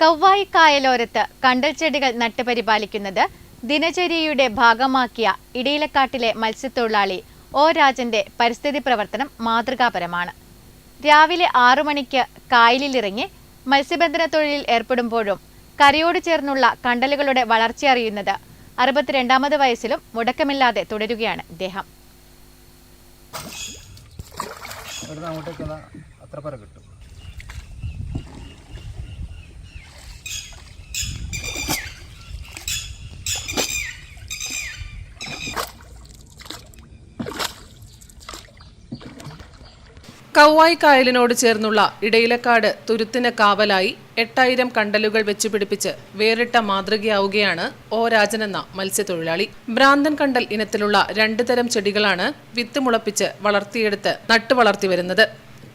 കവ്വായി കായലോരത്ത് കണ്ടൽ ചെടികൾ നട്ടുപരിപാലിക്കുന്നത് ദിനചര്യയുടെ ഭാഗമാക്കിയ ഇടയിലക്കാട്ടിലെ മത്സ്യത്തൊഴിലാളി ഒ രാജന്റെ പരിസ്ഥിതി പ്രവർത്തനം മാതൃകാപരമാണ്. രാവിലെ ആറു മണിക്ക് കായലിലിറങ്ങി മത്സ്യബന്ധന തൊഴിലിൽ ഏർപ്പെടുമ്പോഴും കരയോട് ചേർന്നുള്ള കണ്ടലുകളുടെ വളർച്ച വളർച്ചയറിയുന്നത് അറുപത്തിരണ്ടാമത് വയസ്സിലും മുടക്കമില്ലാതെ തുടരുകയാണ് ഇദ്ദേഹം. അത്ര കിട്ടും. കൗവായി കായലിനോട് ചേർന്നുള്ള ഇടയിലക്കാട് തുരുത്തിന് കാവലായി എട്ടായിരം കണ്ടലുകൾ വെച്ചുപിടിപ്പിച്ച് വേറിട്ട മാതൃകയാവുകയാണ് ഒ രാജൻ എന്ന മത്സ്യത്തൊഴിലാളി. ഭ്രാന്തൻ കണ്ടൽ ഇനത്തിലുള്ള രണ്ട് തരം ചെടികളാണ് വിത്ത് മുളപ്പിച്ച് വളർത്തിയെടുത്ത് നട്ടു വളർത്തി വരുന്നത്.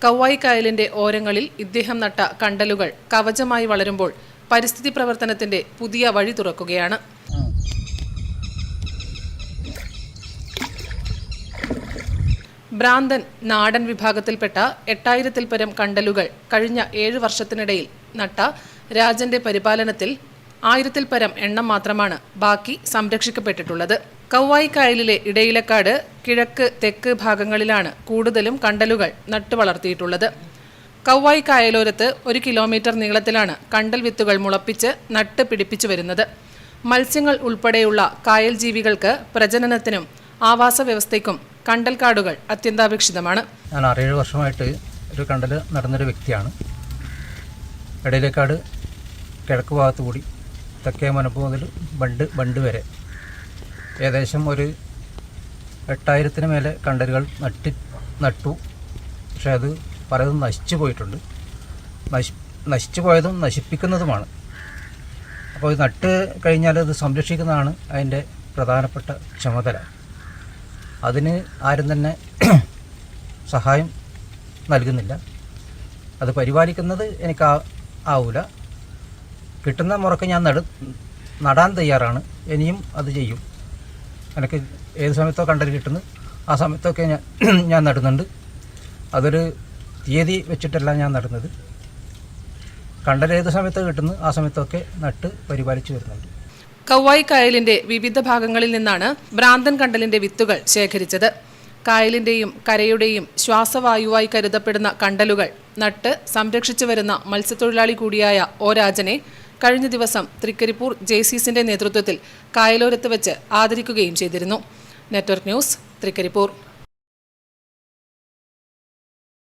കൗവായി കായലിന്റെ ഓരങ്ങളിൽ ഇദ്ദേഹം നട്ട കണ്ടലുകൾ കവചമായി വളരുമ്പോൾ പരിസ്ഥിതി പ്രവർത്തനത്തിന്റെ പുതിയ വഴി തുറക്കുകയാണ്. ഭ്രാന്തൻ നാടൻ വിഭാഗത്തിൽപ്പെട്ട എട്ടായിരത്തിൽ പരം കണ്ടലുകൾ കഴിഞ്ഞ ഏഴ് വർഷത്തിനിടയിൽ നട്ട രാജന്റെ പരിപാലനത്തിൽ ആയിരത്തിൽ പരം എണ്ണം മാത്രമാണ് ബാക്കി സംരക്ഷിക്കപ്പെട്ടിട്ടുള്ളത്. കൗവായിക്കായലിലെ ഇടയിലക്കാട് കിഴക്ക് തെക്ക് ഭാഗങ്ങളിലാണ് കൂടുതലും കണ്ടലുകൾ നട്ടുവളർത്തിയിട്ടുള്ളത് കൗവായി കായലോരത്ത് ഒരു കിലോമീറ്റർ നീളത്തിലാണ് കണ്ടൽ വിത്തുകൾ മുളപ്പിച്ച് നട്ട് പിടിപ്പിച്ചു വരുന്നത്. മത്സ്യങ്ങൾ ഉൾപ്പെടെയുള്ള കായൽ ജീവികൾക്ക് പ്രജനനത്തിനും ആവാസ വ്യവസ്ഥയ്ക്കും കണ്ടൽക്കാടുകൾ അത്യന്താപേക്ഷിതമാണ്. ഞാൻ ആറേഴ് വർഷമായിട്ട് ഒരു കണ്ടൽ നടന്നൊരു വ്യക്തിയാണ്. ഇടയിലേക്കാട് കിഴക്ക് ഭാഗത്ത് കൂടി തെക്കേ മനപ്പ് മുതൽ ബണ്ട് ബണ്ട് വരെ. ഏകദേശം ഒരു എട്ടായിരത്തിന് മേലെ കണ്ടലുകൾ നട്ടി നട്ടു. പക്ഷേ അത് പലതും നശിച്ചു പോയിട്ടുണ്ട്. നശി നശിച്ചു പോയതും നശിപ്പിക്കുന്നതുമാണ്. അപ്പോൾ ഇത് നട്ട് കഴിഞ്ഞാൽ അത് സംരക്ഷിക്കുന്നതാണ് അതിന്റെ പ്രധാനപ്പെട്ട ചുമതല. അതിന് ആരും തന്നെ സഹായം നൽകുന്നില്ല. അത് പരിപാലിക്കുന്നത് എനിക്ക് ആവൂല. കിട്ടുന്ന മുറക്ക് ഞാൻ നട നടാൻ തയ്യാറാണ്. ഇനിയും അത് ചെയ്യും. എനിക്ക് ഏത് സമയത്തോ കണ്ടൽ കിട്ടുന്നു. ആ സമയത്തൊക്കെ ഞാൻ ഞാൻ നടുന്നുണ്ട്. അതൊരു തീയതി വെച്ചിട്ടല്ല ഞാൻ നടുന്നത്. കണ്ടൽ ഏത് സമയത്തോ കിട്ടുന്നു. ആ സമയത്തൊക്കെ നട്ട് പരിപാലിച്ച് വരുന്നുണ്ട്. കൗവായി കായലിന്റെ വിവിധ ഭാഗങ്ങളിൽ നിന്നാണ് ഭ്രാന്തൻ കണ്ടലിന്റെ വിത്തുകൾ ശേഖരിച്ചത്. കായലിന്റെയും കരയുടെയും ശ്വാസവായുവായി കരുതപ്പെടുന്ന കണ്ടലുകൾ നട്ട് സംരക്ഷിച്ചു വരുന്ന മത്സ്യത്തൊഴിലാളി കൂടിയായ ഒ രാജനെ കഴിഞ്ഞ ദിവസം തൃക്കരിപ്പൂർ ജെയ്സീസിന്റെ നേതൃത്വത്തിൽ കായലോരത്ത് വെച്ച് ആദരിക്കുകയും ചെയ്തിരുന്നു. Network news Trikaripur.